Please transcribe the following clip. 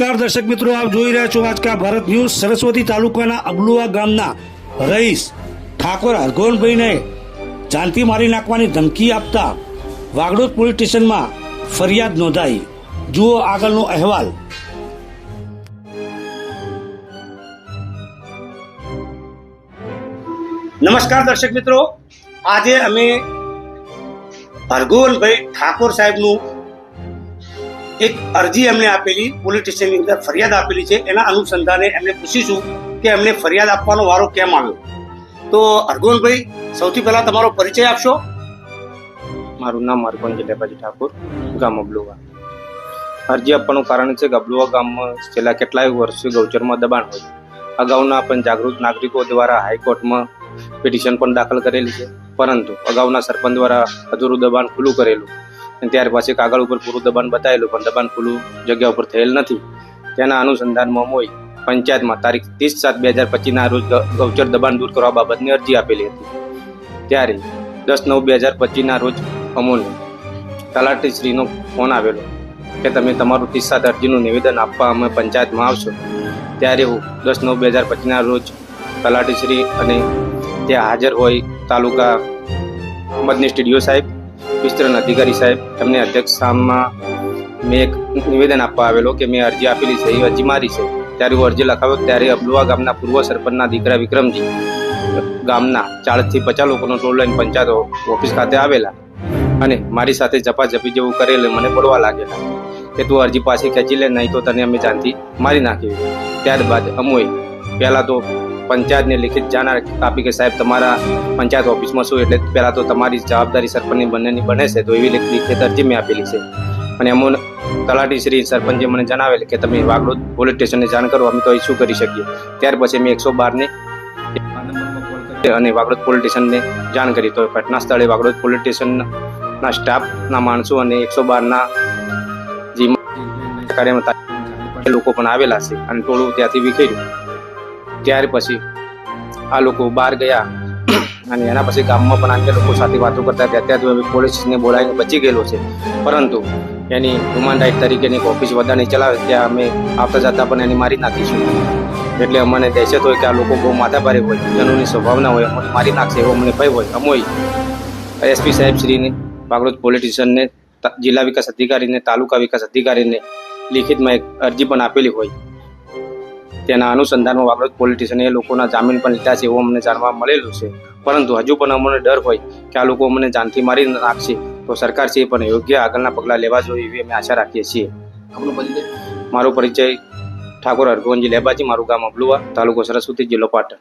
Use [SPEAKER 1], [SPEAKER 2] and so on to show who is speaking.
[SPEAKER 1] નમસ્કાર દર્શક મિત્રો, આપ જોઈ રહ્યા છો આજકા ભારત ન્યૂઝ સરસ્વતી તાલુકાના અબલુઆ ગામના રહીશ ઠાકોર હરગોનભાઈને જાનથી મારી નાખવાની ધમકી આપતા વાગડોદ પોલીસ સ્ટેશનમાં ફરિયાદ નોંધાઈ. જુઓ આગળનો અહેવાલ. નમસ્કાર દર્શક મિત્રો, આજે અમે હરગોવનભાઈ ઠાકોર સાહેબનું એક અરજી એમને આપેલી પોલીસ સ્ટેશનની અંદર ફરિયાદ આપેલી છે. એના અનુસંધાને એમને પૂછીશું કે એમને ફરિયાદ આપવાનો વારો કેમ આવ્યો. તો અર્ગુનભાઈ સૌથી પહેલા તમારો પરિચય આપશો.
[SPEAKER 2] મારું નામ હરપંચ લેપાજી ઠાકુર, ગામ અબલુવા. અરજી આપવાનું કારણ છે કે અબલુવા ગામમાં છેલ્લા કેટલાય વર્ષથી ગૌચરમાં દબાણ હોય અગાઉના પણ જાગૃત નાગરિકો દ્વારા હાઈકોર્ટમાં પિટિશન પણ દાખલ કરેલી છે. પરંતુ અગાઉના સરપંચ દ્વારા અધૂરું દબાણ ખુલ્લું કરેલું અને ત્યાર પછી કાગળ ઉપર પૂરું દબાણ બતાવેલું, પણ દબાણ ખુલ્લું જગ્યા ઉપર થયેલ નથી. તેના અનુસંધાનમાં મોઈ પંચાયતમાં તારીખ ત્રીસ સાત બે હજાર પચીસના રોજ ગૌચર દબાણ દૂર કરવા બાબતની અરજી આપેલી હતી. ત્યારે દસ નવ બે હજાર પચીસના રોજ અમોને તલાટીશ્રીનો ફોન આવેલો કે તમે તમારું ત્રીસ સાત અરજીનું નિવેદન આપવા અમે પંચાયતમાં આવશો. ત્યારે હું દસ નવ બે હજાર પચીસના રોજ તલાટીશ્રી અને ત્યાં હાજર હોય તાલુકા મદની સ્ટુડિયો સાહેબ વિસ્તરણ અધિકારી સાહેબ, એમને અધ્યક્ષ સ્થાનમાં મેં એક નિવેદન આપવા આવેલો કે મેં અરજી આપેલી છે, એ અરજી મારી છે. ત્યારે હું અરજી લખાવ્યો ત્યારે અબલુઆ ગામના પૂર્વ સરપંચના દીકરા વિક્રમજી, ગામના ચાળથી પચાસ લોકોનો ટોલ લઈને પંચાયત ઓફિસ ખાતે આવેલા અને મારી સાથે ઝપાઝપી જેવું કરેલ મને પડવા લાગેલા કે તું અરજી પાછી ખેંચી લે, નહીં તો તને અમે જાનથી મારી નાખી ત્યારબાદ અમોએ પહેલાં તો પંચાયતને લિખિત જાણ આપી કે સાહેબ તમારા પંચાયત ઓફિસમાં શું એટલે પહેલાં તો તમારી જવાબદારી સરપંચની બંનેની બને છે. તો એવી લિખિત અરજી મેં આપેલી છે. અને અમુન તલાટી શ્રી સરપંચે મને જણાવેલ કે તમે વાગડોદ પોલીસ સ્ટેશનને જાણ કરો, અમે તો શું કરી શકીએ? ત્યાર પછી મેં એકસો બારને અને વાગડોદ પોલીસ સ્ટેશનને જાણ કરી. તો ઘટના સ્થળે વાગડોદ પોલીસ સ્ટેશનના સ્ટાફના માણસો અને એકસો બારના જે કાર્યમાં લોકો પણ આવેલા છે અને ટોળું ત્યાંથી વિખેર્યું. ત્યાર પછી આ લોકો બહાર ગયા અને એના પછી ગામમાં પણ આંગે લોકો સાથે વાતો કરતા કે ત્યાં તો પોલીસને બોલાવીને બચી ગયેલો છે. પરંતુ એની હ્યુમન રાઇટ તરીકેની ઓફિસ વધારે ચલાવે, ત્યાં અમે આવતા જતા પણ એની મારી નાખીશું. એટલે અમને દહેશત હોય કે આ લોકો બહુ માથાભારે હોય, જનોની સ્વભાવના હોય, અમને મારી નાખશે એવો અમને ભય હોય અમોય એસપી સાહેબ શ્રીને બાગડોદ પોલીસ જિલ્લા વિકાસ અધિકારીને, તાલુકા વિકાસ અધિકારીને લિખિતમાં એક અરજી પણ આપેલી હોય. તેના અનુસંધાનમાં વાગડોદ પોલીસ સ્ટેશને એ લોકોના જામીન પણ લીધા છે એવું અમને જાણવા મળેલું છે. પરંતુ હજુ પણ અમને ડર હોય કે આ લોકો અમને જાનથી મારી નાખશે. તો સરકાર છે પણ યોગ્ય આગળના પગલાં લેવા જોઈએ એવી અમે આશા રાખીએ છીએ. મારો પરિચય ઠાકોર હરગોવનજી લેબાજી મારું ગામ અબલુવા તાલુકો સરસ્વતી જિલ્લો પાટણ.